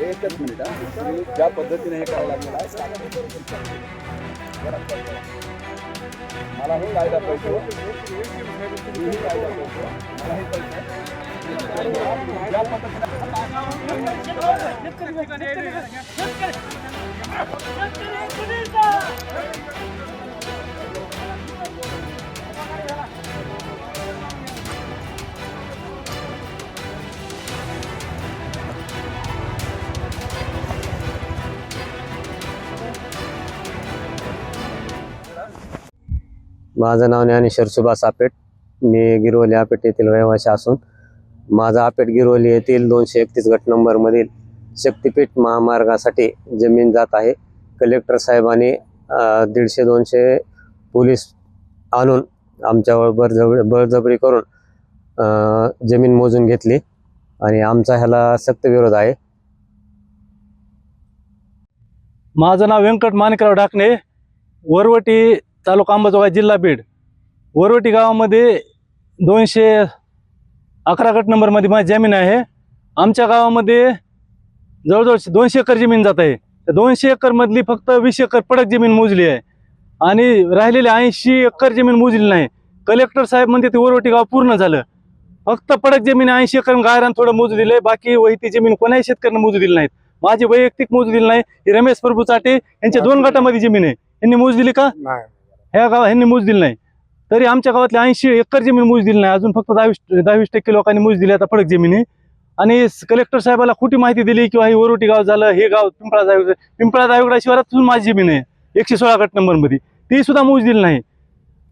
एकच मिनिट ज्या पद्धतीने हे करावं लागणार आहे मला हे कायदा पाहिजे. मला हे कळतंय. माझं नाव ज्ञानेश्वर सुभाष आपेट. मी गिरवली आपेट येथील रहिवासी असून माझं आपेट गिरवली येथील दोनशे एकतीस गट नंबरमधील शक्तिपीठ महामार्गासाठी जमीन जात आहे. कलेक्टर साहेबांनी दीडशे दोनशे पोलीस आणून आमच्यावर बळजब बळजबरी करून जमीन मोजून घेतली आणि आमचा ह्याला सक्त विरोध आहे. माझं नाव व्यंकट माणिकराव डाकणे. वरवटी तालुका अंबाजोगाई जिल्हा बीड. वरवटी गावामध्ये दोनशे अकरा गट नंबरमध्ये माझी जमीन आहे. आमच्या गावामध्ये जवळजवळ दोनशे एकर जमीन जात आहे. त्या दोनशे एकरमधली फक्त वीस एकर पडक जमीन मोजली आहे. आणि राहिलेली ऐंशी एकर जमीन मोजली नाही. कलेक्टर साहेब म्हणते ते वरवटी गाव पूर्ण झालं. फक्त पडक जमीन ऐंशी एकर गायरान थोडं मोजू दिलंय. बाकी वहिती जमीन कोणाही शेतकऱ्यांना मोजू दिली नाहीत. माझी वैयक्तिक मोजू दिली नाही. ही रमेश प्रभू चाटे यांच्या दोन गटामध्ये जमीन आहे. यांनी मोज दिली का ह्या गावात ह्यांनी मोज दिली नाही. तरी आमच्या गावातल्या ऐंशी एकर जमीन मोज दिली नाही. अजून फक्त दहावीस दहावीस टक्के लोकांनी मोज दिली आता फडक जमिनी. आणि कलेक्टर साहेबाला खोटी माहिती दिली किंवा हे वरोटी गाव झालं हे गाव पिंपळा जायोग पिंपळा जायोगडा शिवारातून माझी जमीन आहे. एकशे सोळा गट नंबरमध्ये. ती सुद्धा मोज दिली नाही.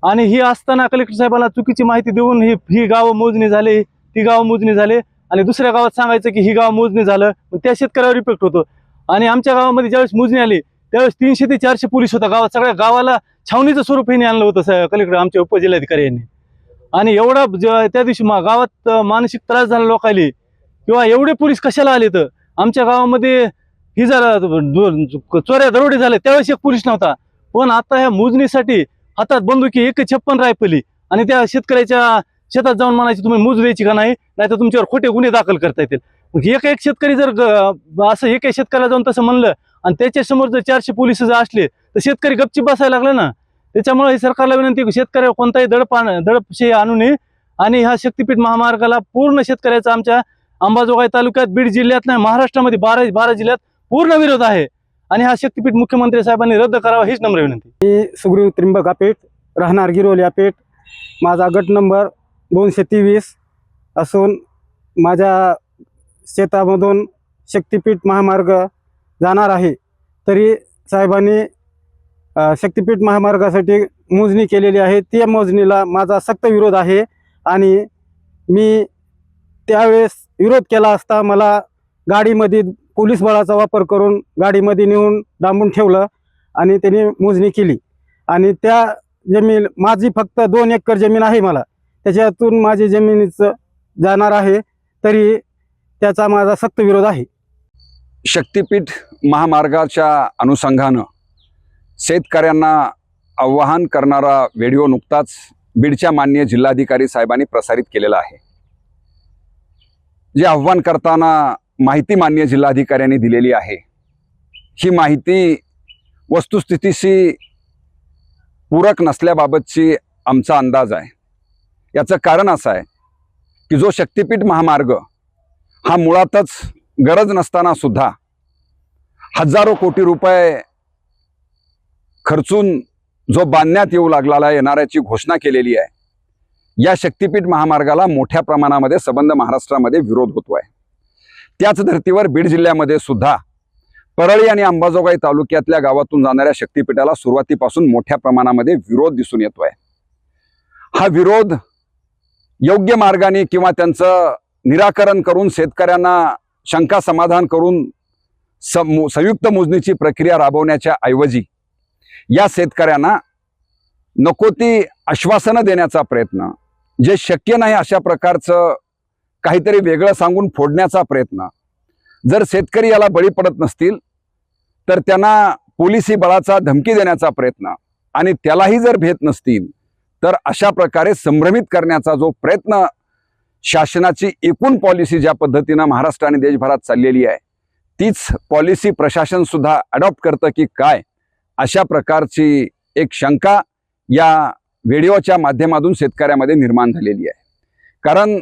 आणि ही असताना कलेक्टर साहेबाला चुकीची माहिती देऊन ही ही गावं मोजणी झाली. ती गावं मोजणी झाले. आणि दुसऱ्या गावात सांगायचं की ही गाव मोजणी झालं. मग त्या शेतकऱ्यावर इफेक्ट होतो. आणि आमच्या गावामध्ये ज्यावेळेस मोजणी आली त्यावेळेस तीनशे ते चारशे पोलीस होता. गावात सगळ्या गावाला छावणीचं स्वरूप हिने आणलं होतं स- कलेक्टर आमच्या उपजिल्हाधिकारी यांनी आणि एवढा ज- त्या दिवशी मा- गावात मानसिक त्रास झाला लोकांनी किंवा एवढे पोलीस कशाला आले तर आमच्या गावामध्ये ही जरा चोऱ्या दरोडे झाले त्यावेळेस एक पोलीस नव्हता. पण आता ह्या मोजणीसाठी हातात बंदुकी एक छप्पन रायफली आणि त्या शेतकऱ्याच्या शेतात जाऊन म्हणायची तुम्ही मोज द्यायची का नाही? नाहीतर तुमच्यावर खोटे गुन्हे दाखल करता येतील. एक एक शेतकरी जर ग- असं एक शेतकऱ्याला जाऊन तसं म्हणलं आणि त्याच्यासमोर जर चारशे पोलीस जर असले तर शेतकरी गपचीप बसायला लागले ना. त्याच्यामुळे हे सरकारला विनंती की शेतकऱ्यावर कोणताही दडप आण- दडपशे आणू नये. आणि ह्या शक्तीपीठ महामार्गाला पूर्ण शेतकऱ्याचा आमच्या अंबाजोगाई तालुक्यात बीड जिल्ह्यात नाही महाराष्ट्रामध्ये बारा बारा जिल्ह्यात पूर्ण विरोध आहे. आणि हा शक्तीपीठ मुख्यमंत्री साहेबांनी रद्द करावा हीच नम्र विनंती सुग्रीव त्रिंबक आपेट राहणार गिरोली आपेट. माझा गट नंबर दोनशे तेवीस असून माझ्या शेतामधून शक्तिपीठ महामार्ग जाणार आहे. तरी साहेबांनी शक्तिपीठ महामार्गासाठी मोजणी केलेली आहे. त्या मोजणीला माझा सक्त विरोध आहे आणि मी त्यावेळेस विरोध केला असता मला गाडीमध्ये पोलीस बळाचा वापर करून गाडीमध्ये नेऊन डांबून ठेवलं आणि त्यांनी मोजणी केली. आणि त्या जमीन माझी फक्त दोन एकर जमीन आहे मला. त्याच्यातून माझी जमिनीचं जाणार आहे. तरी त्याचा माझा सक्त विरोध आहे. शक्तिपीठ महामार्गाच्या अनुषंगानं शेतकऱ्यांना आव्हान करणारा व्हिडिओ नुकताच बीडच्या मान्य जिल्हाधिकारी साहेबांनी प्रसारित केलेला आहे. जे आव्हान करताना माहिती मान्य जिल्हाधिकाऱ्यांनी दिलेली आहे. ही माहिती वस्तुस्थितीशी पूरक नसल्याबाबतची आमचा अंदाज आहे. याचं कारण असं आहे की जो शक्तिपीठ महामार्ग हा मुळातच गरज नसताना सुद्धा हजारो कोटी रुपये खर्चून जो बांधण्यात येऊ लागलेला आहे, येणाऱ्याची घोषणा केलेली आहे या शक्तिपीठ महामार्गाला मोठ्या प्रमाणामध्ये संबंध महाराष्ट्रामध्ये विरोध होतो आहे त्याच धर्तीवर बीड जिल्ह्यामध्ये सुद्धा परळी आणि अंबाजोगाई तालुक्यातल्या गावातून जाणाऱ्या शक्तिपीठाला सुरुवातीपासून मोठ्या प्रमाणामध्ये विरोध दिसून येतो आहे हा विरोध योग्य मार्गाने किंवा त्यांचं निराकरण करून शेतकऱ्यांना शंका समाधान करून सम संयुक्त मोजणीची प्रक्रिया राबवण्याच्या ऐवजी या शेतकऱ्यांना नको ती आश्वासनं देण्याचा प्रयत्न जे शक्य नाही अशा प्रकारचं काहीतरी वेगळं सांगून फोडण्याचा प्रयत्न. जर शेतकरी याला बळी पडत नसतील तर त्यांना पोलिसी बळाचा धमकी देण्याचा प्रयत्न आणि त्यालाही जर भेट नसतील तर अशा प्रकारे संभ्रमित करण्याचा जो प्रयत्न शासनाची एकूण पॉलिसी ज्या पद्धतीनं महाराष्ट्र आणि देशभरात चाललेली आहे तीच पॉलिसी प्रशासन सुद्धा अडॉप्ट करतं की काय अशा प्रकारची एक शंका या व्हिडिओच्या माध्यमातून शेतकऱ्यामध्ये निर्माण झालेली आहे. कारण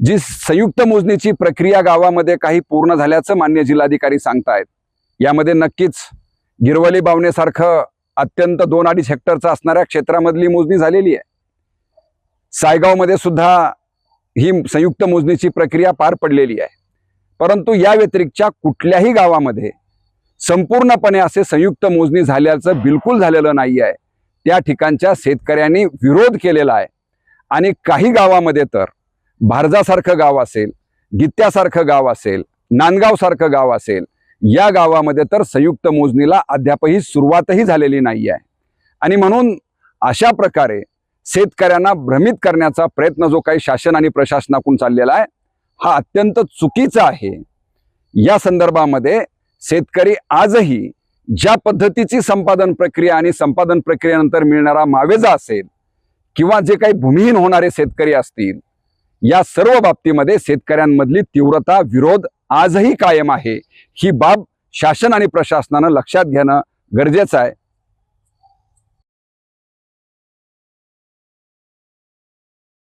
जी संयुक्त मोजणीची प्रक्रिया गावामध्ये काही पूर्ण झाल्याचं मान्य जिल्हाधिकारी सांगतायत यामध्ये नक्कीच गिरवली बावणेसारखं अत्यंत दोन अडीच हेक्टरचं असणाऱ्या क्षेत्रामधली मोजणी झालेली आहे. सायगावमध्ये सुद्धा ही संयुक्त मोजणीची प्रक्रिया पार पडलेली आहे. परंतु या व्यतिरिक्तच्या कुठल्याही गावामध्ये संपूर्णपणे असे संयुक्त मोजणी झाल्याचं बिलकुल झालेलं नाही आहे. त्या ठिकाणच्या शेतकऱ्यांनी विरोध केलेला आहे. आणि काही गावामध्ये तर भारजासारखं गाव असेल गित्त्यासारखं गाव असेल नांदगावसारखं गाव असेल या गावामध्ये तर संयुक्त मोजणीला अद्यापही सुरुवातही झालेली नाही आहे. आणि म्हणून अशा प्रकारे शेतकऱ्यांना भ्रमित करण्याचा प्रयत्न जो काही शासन आणि प्रशासनाकडून चाललेला आहे हा अत्यंत चुकीचा आहे. या संदर्भामध्ये शेतकरी आजही ज्या पद्धतीची संपादन प्रक्रिया आणि संपादन प्रक्रियेनंतर मिळणारा मावेजा असेल किंवा जे काही भूमिहीन होणारे शेतकरी असतील या सर्व बाबतीमध्ये शेतकऱ्यांमधली तीव्रता विरोध आजही कायम आहे. ही बाब शासन आणि प्रशासनानं लक्षात घेणं गरजेचं आहे.